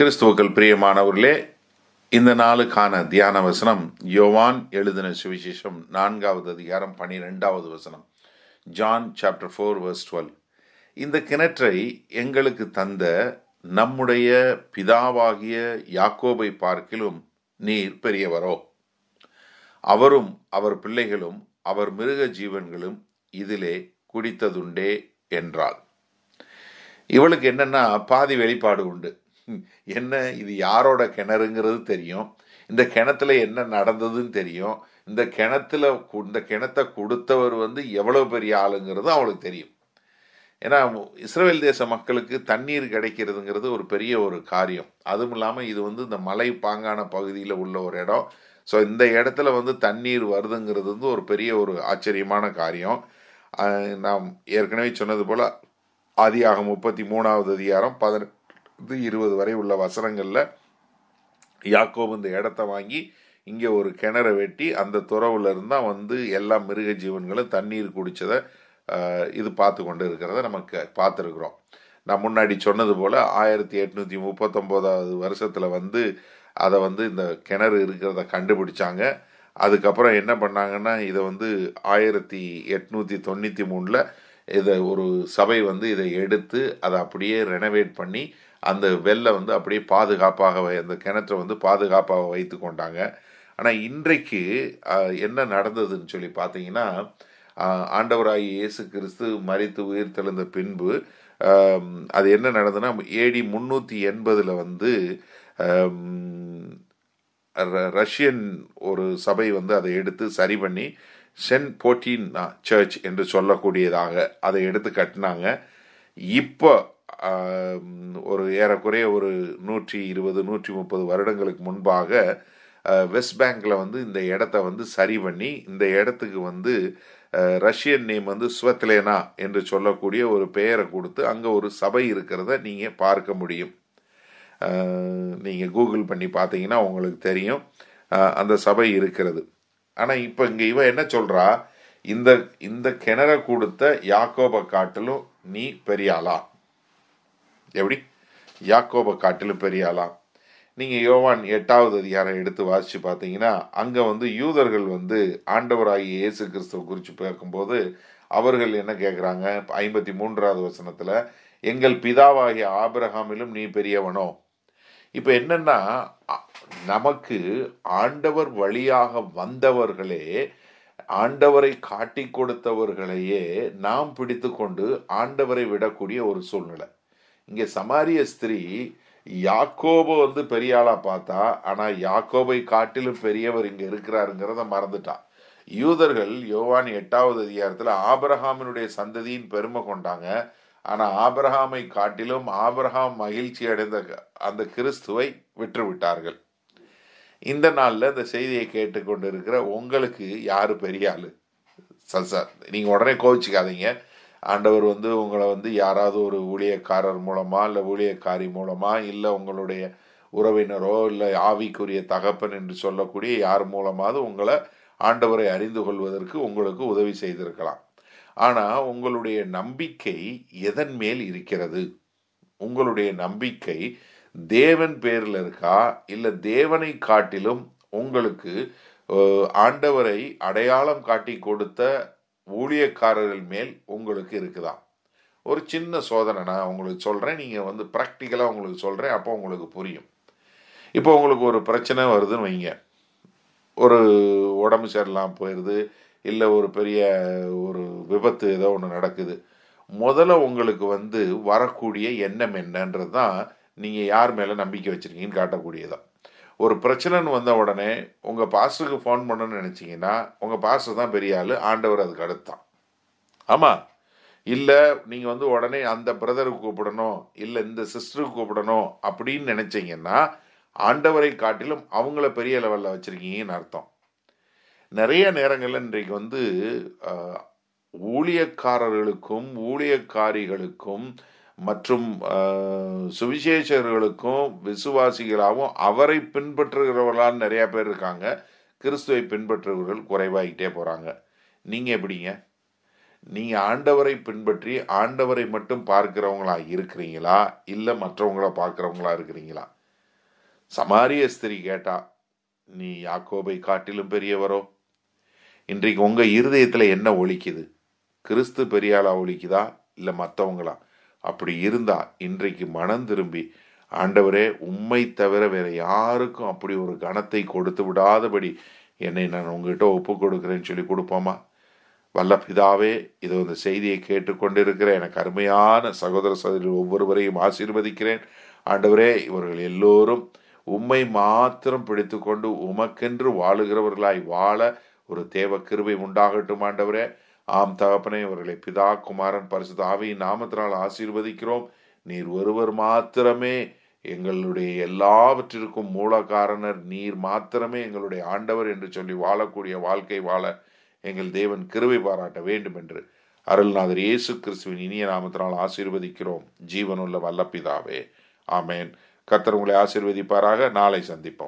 கிறிஸ்துவுக்கள் பிரியமானவர்களே இந்த நாளுக்கான தியான வசனம் யோவான் எழுதின சுவிசேஷம் நான்காவது அதிகாரம் பனிரெண்டாவது வசனம் John chapter four verse twelve. இந்த கிணற்றை எங்களுக்கு தந்த நம்முடைய பிதாவாகிய யாக்கோபை பார்க்கிலும் நீர் பெரியவரோ. அவரும் அவர் பிள்ளைகளும் அவர் மிருக ஜீவன்களும் இதிலே குடித்ததுண்டே என்றாள் இவளுக்கு என்னன்னா பாதி வெளிப்பாடு உண்டு. என்ன இது யாரோட கிணறுங்கிறது தெரியும். இந்த கிணத்துல என்ன நடந்ததுன்னு தெரியும். இந்த கிணத்துல கு- இந்த கிணத்தை கொடுத்தவர் வந்து எவ்வளவு பெரிய ஆளுங்கிறது அவளுக்கு தெரியும். ஏன்னா இஸ்ரேல் தேச மக்களுக்கு தண்ணீர் கிடைக்கிறதுங்கிறது ஒரு பெரிய ஒரு காரியம். அதுவும் இல்லாமல் இது வந்து இந்த மலை பாங்கான பகுதியில் உள்ள ஒரு இடம். ஸோ இந்த இடத்துல வந்து தண்ணீர் வருதுங்கிறது வந்து ஒரு பெரிய ஒரு ஆச்சரியமான காரியம். நாம் ஏற்கனவே சொன்னது போல் ஆதியாக முப்பத்தி மூணாவது அதிகாரம் பதினெட்டு இருபது வரை உள்ள வசனங்களில் யாக்கோபு இந்த இடத்த வாங்கி இங்கே ஒரு கிணறை வெட்டி அந்த துறவுல தான் வந்து எல்லா மிருக ஜீவன்களும் தண்ணீர் குடித்ததை இது பார்த்து கொண்டு இருக்கிறத நமக்கு பார்த்துருக்குறோம். நான் முன்னாடி சொன்னது போல் ஆயிரத்தி எட்நூற்றி முப்பத்தொம்போதாவது வருஷத்தில் வந்து அதை வந்து இந்த கிணறு இருக்கிறத கண்டுபிடிச்சாங்க. அதுக்கப்புறம் என்ன பண்ணாங்கன்னா இதை வந்து ஆயிரத்தி எட்நூற்றி தொண்ணூற்றி மூணில் இதை ஒரு சபை வந்து இதை எடுத்து அதை அப்படியே ரெனவேட் பண்ணி அந்த வெள்ளை வந்து அப்படியே பாதுகாப்பாக வை- அந்த கிணற்றை வந்து பாதுகாப்பாக வைத்து கொண்டாங்க. ஆனால் இன்றைக்கு என்ன நடந்ததுன்னு சொல்லி பார்த்தீங்கன்னா ஆண்டவராய் இயேசு கிறிஸ்து மறித்து உயிர் தெழுந்த பின்பு அது என்ன நடந்ததுன்னா ஏடி முன்னூற்றி எண்பதில் வந்து ர- ரஷ்யன் ஒரு சபை வந்து அதை எடுத்து சரி பண்ணி சென்ட் போர்டீன் சர்ச் என்று சொல்லக்கூடியதாக அதை எடுத்து கட்டினாங்க. இப்போ ஒரு ஏறக்குறைய ஒரு நூற்றி இருபது நூற்றி முப்பது வருடங்களுக்கு முன்பாக வெஸ்ட் பேங்கில் வந்து இந்த இடத்த வந்து சரி பண்ணி இந்த இடத்துக்கு வந்து ரஷ்யன் நேம் வந்து ஸ்வத்லேனா என்று சொல்லக்கூடிய ஒரு பெயரை கொடுத்து அங்கே ஒரு சபை இருக்கிறத நீங்கள் பார்க்க முடியும். நீங்கள் கூகுள் பண்ணி பார்த்தீங்கன்னா உங்களுக்கு தெரியும். அந்த சபை இருக்கிறது. ஆனால் இப்போ இங்கே இவன் என்ன சொல்கிறா இந்த இந்த கிணற கொடுத்த யாக்கோபை காட்டிலும் நீ பெரியாளா? எப்படி? யாக்கோபை காட்டிலும் பெரியாளா நீங்கள் யோவான் எட்டாவது அதிகாரம் எடுத்து வாசித்து பார்த்தீங்கன்னா அங்கே வந்து யூதர்கள் வந்து ஆண்டவராகிய இயேசு கிறிஸ்துவ குறித்து பார்க்கும்போது அவர்கள் என்ன கேட்குறாங்க ஐம்பத்தி மூன்றாவது வசனத்தில் எங்கள் பிதாவாகிய ஆபிரகாமிலும் நீ பெரியவனோ? இப்போ என்னென்னா நமக்கு ஆண்டவர் வழியாக வந்தவர்களே ஆண்டவரை காட்டி கொடுத்தவர்களையே நாம் பிடித்து கொண்டு ஆண்டவரை விடக்கூடிய ஒரு சூழ்நிலை. இங்கே சமாரிய ஸ்திரீ யாக்கோபை வந்து பெரிய ஆளா பார்த்தா ஆனா யாக்கோபை காட்டிலும் பெரியவர் இங்க இருக்கிறாருங்கிறத மறந்துட்டா. யூதர்கள் யோவான் எட்டாவது அதிகாரத்துல ஆபரஹாமினுடைய சந்ததியின் பெருமை கொண்டாங்க. ஆனா ஆபரஹாமை காட்டிலும் ஆபரஹாம் மகிழ்ச்சி அடைந்த அந்த கிறிஸ்துவை விற்றுவிட்டார்கள் இந்த நாள்ல இந்த செய்தியை கேட்டுக்கொண்டு இருக்கிற உங்களுக்கு யாரு பெரிய ஆளு? சார் நீங்கள் உடனே கோவிச்சுக்காதீங்க. ஆண்டவர் வந்து உங்களை வந்து யாராவது ஒரு ஊழியக்காரர் மூலமா இல்லை ஊழியக்காரி மூலமா இல்லை உங்களுடைய உறவினரோ இல்லை ஆவிக்குரிய தகப்பன் என்று சொல்லக்கூடிய யார் மூலமாவது உங்களை ஆண்டவரை அறிந்து கொள்வதற்கு உங்களுக்கு உதவி செய்திருக்கலாம். ஆனால் உங்களுடைய நம்பிக்கை எதன் மேல் இருக்கிறது? உங்களுடைய நம்பிக்கை தேவன் பேரில் இருக்கா? இல்லை தேவனை காட்டிலும் உங்களுக்கு ஆண்டவரை அடையாளம் காட்டி கொடுத்த ஊழியக்காரர்கள் மேல் உங்களுக்கு இருக்குதான் ஒரு சின்ன சோதனை நான் உங்களுக்கு சொல்கிறேன் நீங்கள் வந்து ப்ராக்டிக்கலாக உங்களுக்கு சொல்கிறேன் அப்போ உங்களுக்கு புரியும். இப்போ உங்களுக்கு ஒரு பிரச்சனை வருதுன்னு வைங்க. ஒரு உடம்பு சரியில்லாமல் போயிடுது இல்லை ஒரு பெரிய ஒரு விபத்து ஏதோ ஒன்று நடக்குது. முதல்ல உங்களுக்கு வந்து வரக்கூடிய எண்ணம் என்னன்றது தான் நீங்கள் யார் மேலே நம்பிக்கை வச்சுருக்கீங்கன்னு காட்டக்கூடியதான் ஒரு பிரச்சனைன்னு வந்த உடனே உங்கள் பாஸ்டருக்கு ஃபோன் பண்ணணும்னு நினச்சிங்கன்னா உங்கள் பாஸ்டர் தான் பெரிய ஆள் ஆண்டவர் அதுக்கு அடுத்தான். ஆமாம் இல்லை நீங்கள் வந்து உடனே அந்த பிரதருக்கு கூப்பிடணும் இல்லை இந்த சிஸ்டருக்கு கூப்பிடணும் அப்படின்னு நினச்சிங்கன்னா ஆண்டவரை காட்டிலும் அவங்கள பெரிய லெவலில் வச்சுருக்கீங்கன்னு அர்த்தம். நிறைய நேரங்களில் இன்றைக்கு வந்து ஊழியக்காரர்களுக்கும் ஊழியக்காரிகளுக்கும் மற்றும் சுவிசேஷர்களுக்கும் விசுவாசிகளாகவும் அவரை பின்பற்றுகிறவர்களால் நிறைய பேர் இருக்காங்க. கிறிஸ்துவை பின்பற்றுகிறவர்கள் குறைவாகிட்டே போகிறாங்க நீங்கள் எப்படிங்க? நீங்கள் ஆண்டவரை பின்பற்றி ஆண்டவரை மட்டும் பார்க்கிறவங்களா இருக்கிறீங்களா? இல்லை மற்றவங்கள பார்க்குறவங்களா இருக்கிறீங்களா? சமாரிய ஸ்திரி கேட்டா நீ யாக்கோபை காட்டிலும் பெரியவரோ? இன்றைக்கு உங்க இருதயத்துல என்ன ஒழிக்குது கிறிஸ்து பெரியாளா ஒழிக்குதா இல்ல மற்றவங்களா அப்படி இருந்தா இன்றைக்கு மனம் திரும்பி ஆண்டவரே உம்மை தவிர வேற யாருக்கும் அப்படி ஒரு கணத்தை கொடுத்து விடாதபடி என்னை நான் உங்ககிட்ட ஒப்பு கொடுக்குறேன்னு சொல்லி கொடுப்போமா? வல்ல பிதாவே இது இந்த செய்தியை கேட்டுக்கொண்டிருக்கிற எனக்கு அருமையான சகோதர சகோதரி ஒவ்வொருவரையும் ஆசீர்வதிக்கிறேன். ஆண்டவரே இவர்கள் எல்லோரும் உம்மை மாத்திரம் பிடித்துக்கொண்டு உமக்கென்று வாழுகிறவர்களாய் வாழ ஒரு தேவ கிருபை உண்டாகட்டும் ஆண்டவரே. ஆம் தகப்பனே இவர்களை பிதா குமாரன் பரிசுத்த ஆவியின் நாமத்தினால் ஆசீர்வதிக்கிறோம். நீர் ஒருவர் மாத்திரமே எங்களுடைய எல்லாவற்றிற்கும் மூல காரணர் நீர் மாத்திரமே எங்களுடைய ஆண்டவர் என்று சொல்லி வாழக்கூடிய வாழ்க்கை வாழ எங்கள் தேவன் கிருவை பாராட்ட வேண்டும் என்று அருள்நாதர் இயேசு கிறிஸ்துவின் இனிய நாமத்தினால் ஆசீர்வதிக்கிறோம். ஜீவனுள்ள வல்லப்பிதாவே. ஆமேன். கத்தர் உங்களை ஆசீர்வதிப்பாராக. நாளை சந்திப்போம்.